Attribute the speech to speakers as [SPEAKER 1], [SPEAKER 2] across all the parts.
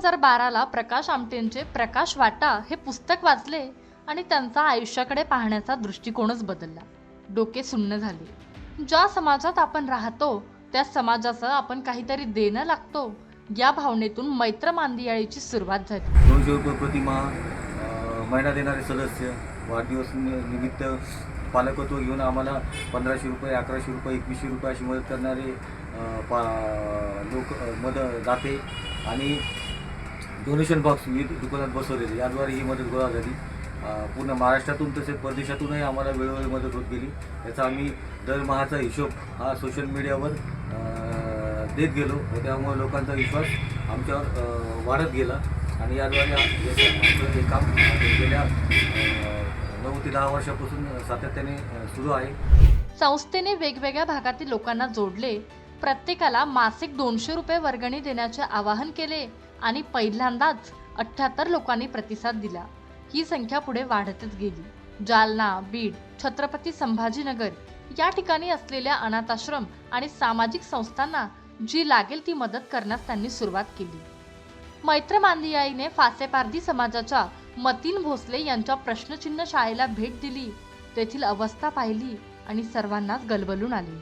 [SPEAKER 1] हजार बाराला प्रकाश आमटेंचे प्रकाश वाटा हे पुस्तक वाचले आणि त्यांचा आयुष्याकडे पाहण्याचा दृष्टिकोनच बदलला. डोके सुन्न झाले. ज्या समाजात आपण राहतो त्या समाजाचं आपण काहीतरी देणं लागतो या भावनेतून मैत्र मांदियाळीची सुरुवात झाली.
[SPEAKER 2] दोनशे रुपये प्रतिमा महिना देणारे सदस्य वाढदिवस निमित्त पालकत्व घेऊन आम्हाला पंधराशे रुपये अकराशे रुपये एकवीसशे रुपये अशी मदत करणारे पा लोक मदत दाते आणि डोनेशन बॉक्स विविध दुकानात बसवलेले. याद्वारे ही मदत गोळा झाली. पूर्ण महाराष्ट्रातून तसेच परदेशातूनही आम्हाला वेळोवेळी मदत होत गेली. याचा आम्ही दरमहाचा हिशोब हा सोशल मीडियावर देत गेलो. व त्यामुळे लोकांचा विश्वास आमच्यावर वाढत गेला. आणि याद्वारे आमचं हे काम गेल्या नऊ ते दहा वर्षापासून सातत्याने सुरू आहे.
[SPEAKER 1] संस्थेने वेगवेगळ्या भागातील लोकांना जोडले. प्रत्येकाला मासिक दोनशे रुपये वर्गणी देण्याचे आवाहन केले. आणि पहिल्यांदाच अठ्ठ्याहत्तर लोकांनी प्रतिसाद दिला. ही संख्या पुढे वाढतच गेली. जालना बीड छत्रपती संभाजीनगर या ठिकाणी असलेल्या अनाथाश्रम आणि सामाजिक संस्थांना जी लागेल ती मदत करण्यास त्यांनी सुरुवात केली. मैत्र मांदियाईने फासेपारधी समाजाच्या मतीन भोसले यांच्या प्रश्नचिन्ह शाळेला भेट दिली. तेथील अवस्था पाहिली आणि सर्वांनाच गलबलून आली.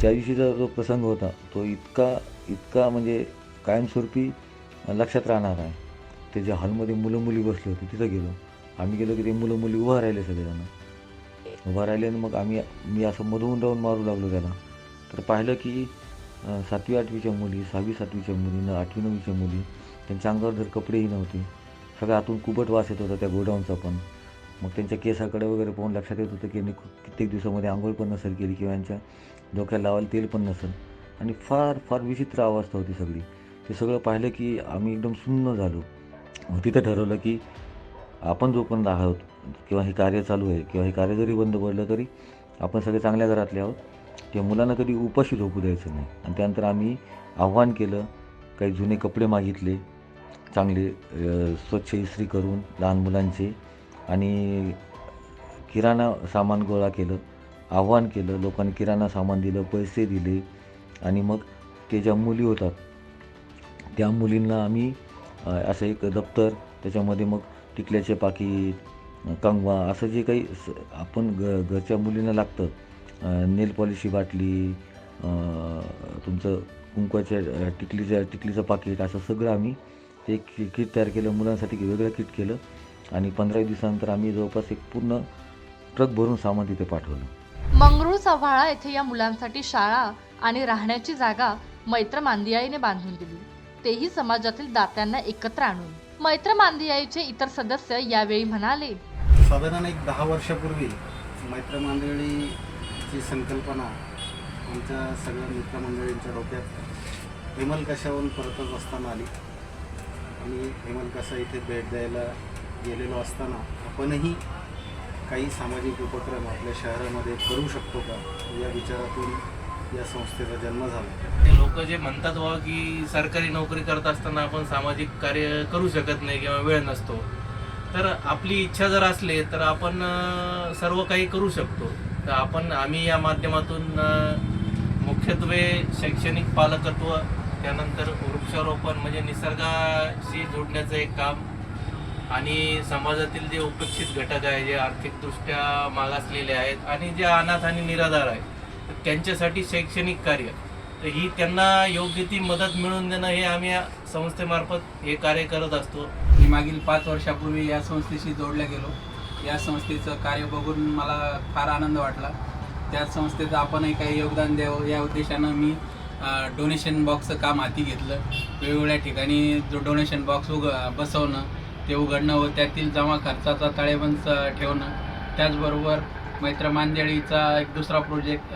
[SPEAKER 3] त्या दिवशीचा जो प्रसंग होता तो इतका इतका म्हणजे कायमस्वरूपी लक्षात राहणार आहे त्याच्या हॉलमध्ये मुलं मुली बसले होते तिथं गेलो. आम्ही गेलो की ते मुलं मुली उभं राहिले सगळेजण. उभं राहिले आणि मग आम्ही मी असं मधून राहून मारू लागलो त्याला. तर पाहिलं की सातवी आठवीच्या मुली सहावी सातवीच्या मुली न आठवी नववीच्या मुली त्यांच्या अंगावर जर कपडेही नव्हते. सगळं आतून कुबट वास येत होता त्या गोडाऊनचा पण. मग त्यांच्या केसाकडे वगैरे पाहून लक्षात येत होतं की यांनी कित्येक दिवसामध्ये आंघोळ पण नसेल केली किंवा यांच्या डोक्याला लावायला तेल पण नसेल. आणि फार फार विचित्र अवस्था होती सगळी. ते सगळं पाहिलं की आम्ही एकदम सुन्न झालो. मग तिथं ठरवलं की आपण जो पण आहोत किंवा हे कार्य चालू आहे किंवा हे कार्य जरी बंद पडलं तरी आपण सगळे चांगल्या घरातले आहोत. किंवा मुलांना कधी उपाशी झोपू द्यायचं नाही. आणि त्यानंतर आम्ही आव्हान केलं काही जुने कपडे मागितले चांगले स्वच्छ इस्त्री करून लहान मुलांचे आणि किराणा सामान गोळा केलं आव्हान केलं लोकांनी किराणा सामान दिलं पैसे दिले आणि मग ते ज्या मुली होतात त्या मुलींना आम्ही असं एक दप्तर त्याच्यामध्ये मग टिकल्याचे पाकिट कंगवा असं जे काही स- आपण घ घरच्या मुलींना लागतं. नेल पॉलिशी बाटली तुमचं कुंकवाच्या टिकलीच्या टिकलीचं पाकिट असं सगळं आम्ही ते कि- किट तयार केलं मुलांसाठी वेगळं किट केलं. आणि पंधरा दिवसानंतर आम्ही जवळपास एक पूर्ण ट्रक भरून सामान तिथे पाठवलं.
[SPEAKER 1] मंगरूळ चव्हाळा येथे या मुलांसाठी शाळा आणि राहण्याची जागा मैत्र मांदियाईने बांधून दिली. तेही समाजातील दात्यांना एकत्र आणून. मैत्र मांदियाईचे इतर सदस्य यावेळी म्हणाले
[SPEAKER 4] साधारण एक दहा वर्षापूर्वी मैत्र मंडळीची संकल्पना आमच्या सगळ्या मित्रमंडळींच्या डोक्यात हेमलकशावरून परतच असताना आली. आणि हेमलकशा इथे भेट द्यायला गेलेलो असताना आपणही काही सामाजिक उपक्रम आपल्या शहरामध्ये करू शकतो का या विचारातून या संस्थेचा जन्म झाला.
[SPEAKER 5] ते लोक जे म्हणतात बाबा की सरकारी नोकरी करत असताना आपण सामाजिक कार्य करू शकत नाही किंवा वेळ नसतो तर आपली इच्छा जर असली तर आपण सर्व काही करू शकतो. तर आपण आम्ही या माध्यमातून मुख्यत्वे शैक्षणिक पालकत्व त्यानंतर वृक्षारोपण म्हणजे निसर्गाशी जोडण्याचं एक काम आणि समाजातील जे उपेक्षित घटक आहे जे आर्थिकदृष्ट्या मागासलेले आहेत आणि जे अनाथ आणि निराधार आहेत तर त्यांच्यासाठी शैक्षणिक कार्य. तर ही त्यांना योग्य ती मदत मिळवून देणं हे आम्ही या संस्थेमार्फत हे कार्य करत असतो.
[SPEAKER 6] मी मागील पाच वर्षापूर्वी या संस्थेशी जोडल्या गेलो. या संस्थेचं कार्य बघून मला फार आनंद वाटला. त्या संस्थेचं आपणही काही योगदान द्यावं या उद्देशानं मी डोनेशन बॉक्सचं काम हाती घेतलं. वेगवेगळ्या ठिकाणी जो डोनेशन बॉक्स उघ बसवणं ते उघडणं व त्यातील जमा खर्चाचा तळेबंद ठेवणं. त्याचबरोबर मैत्र मांदेळीचा एक दुसरा प्रोजेक्ट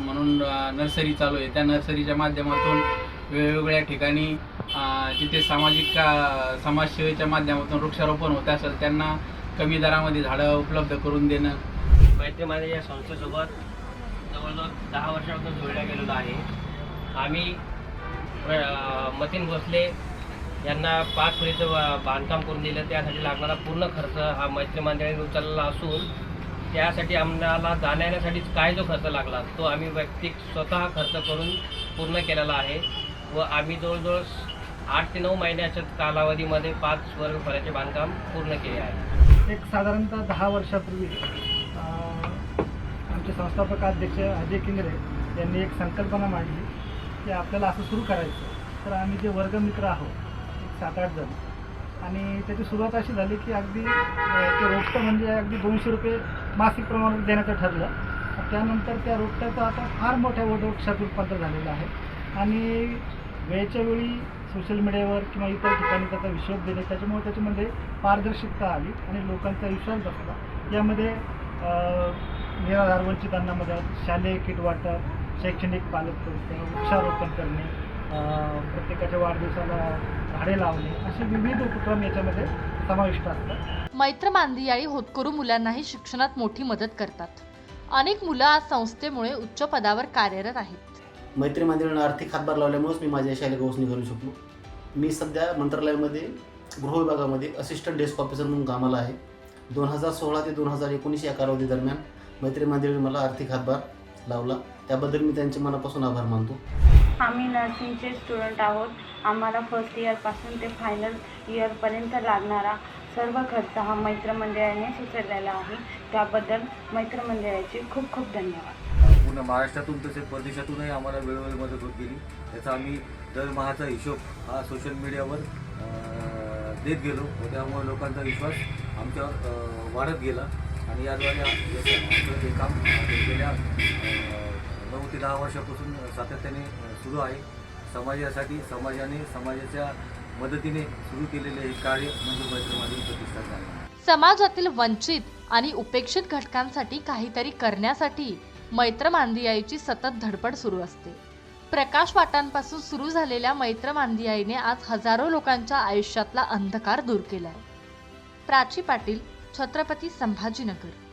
[SPEAKER 6] म्हणून नर्सरी चालू आहे. त्या नर्सरीच्या माध्यमातून वेगवेगळ्या ठिकाणी जिथे सामाजिक का समाजसेवेच्या माध्यमातून वृक्षारोपण होत असेल त्यांना कमी दरामध्ये झाडं उपलब्ध करून देणं.
[SPEAKER 7] मैत्री मांदेळी या संस्थेसोबत जवळजवळ दहा वर्षापासून जोडल्या गेलेलो आहे. आम्ही मतीन भोसले यांना पाच खोलीचं बांधकाम करून दिलं. त्यासाठी लागणारा पूर्ण खर्च हा मैत्री मांदेळीने उचलला असून त्यासाठी आम्हाला जाण्यासाठी काय जो खर्च लागला तो आम्ही वैयक्तिक स्वतः खर्च करून पूर्ण केलेला आहे व आम्ही जवळजवळ आठ ते नऊ महिन्याच्या कालावधीमध्ये पाच वर्ग खोल्याचे बांधकाम पूर्ण केले आहे.
[SPEAKER 8] एक साधारणतः दहा वर्षापूर्वी आमचे संस्थापक अध्यक्ष अजय किंगरे यांनी एक संकल्पना मांडली की आपल्याला असं सुरू करायचं तर आम्ही जे वर्गमित्र आहोत एक सात आठ जण आणि त्याची सुरुवात अशी झाली की अगदी ते रोपटं म्हणजे अगदी दोनशे रुपये मासिक प्रमाणात देण्याचं ठरलं. त्यानंतर त्या रोपट्याचं आता फार मोठ्या वटवृक्षात रूपांतर झालेलं आहे. आणि वेळच्या वेळी सोशल मीडियावर किंवा इतर ठिकाणी त्याचा हिशोब दिले त्याच्यामुळे त्याच्यामध्ये म्हणजे पारदर्शकता आली आणि लोकांचा विश्वास बसला. यामध्ये निराधार वंचितांना मदत शालेय किट वाटप शैक्षणिक पालक वृक्षारोपण करणे प्रत्येकाच्या वाढदिवसाला झाडे लावणे असे विविध उपक्रम याच्यामध्ये समाविष्ट असतात.
[SPEAKER 1] मैत्र मांदियाळी होतकरू मुलांनाही शिक्षणात मोठी मदत करतात. अनेक मुलं आज संस्थेमुळे उच्च पदावर कार्यरत आहेत.
[SPEAKER 4] मैत्री मंदिरानं आर्थिक हातभार लावल्यामुळेच मी माझ्या शालेय गौसनी करू शकलो. मी सध्या मंत्रालयामध्ये गृह विभागामध्ये असिस्टंट डेस्क ऑफिसर म्हणून कामाला आहे. दोन हजार सोळा ते दोन हजार एकोणीस या कालावधी दरम्यान मैत्री मंदिराने मला आर्थिक हातभार लावला. त्याबद्दल मी त्यांचे मनापासून आभार मानतो.
[SPEAKER 9] आम्ही नर्सिंगचे स्टुडंट आहोत. आम्हाला फर्स्ट इयरपासून ते फायनल इयरपर्यंत लागणारा सर्व खर्च हा मैत्रमंडळाने सुचवलेला आहे. त्याबद्दल मैत्रमंडळाचे खूप खूप धन्यवाद.
[SPEAKER 2] पूर्ण महाराष्ट्रातून तसेच परदेशातूनही आम्हाला वेळोवेळी मदत होत गेली. त्याचा आम्ही दरमहाचा हिशोब हा सोशल मीडियावर देत गेलो. व त्यामुळे लोकांचा विश्वास आमच्यावर वाढत गेला. आणि याद्वारे आमचं हे काम गेल्या नऊ ते दहा वर्षापासून सातत्याने सुरू आहे. समाजासाठी समाजाने समाजाच्या मदतीने सुरू केलेले हे कार्य म्हणजे मैत्रमादी प्रतिष्ठान आहे
[SPEAKER 1] समाजातील वंचित आणि उपेक्षित घटकांसाठी काहीतरी करण्यासाठी मैत्र मांदियाईची सतत धडपड सुरू असते. प्रकाश वाटांपासून सुरू झालेल्या मैत्र मांदियाईने आज हजारो लोकांच्या आयुष्यातला अंधकार दूर केलाय. प्राची पाटील छत्रपती संभाजीनगर.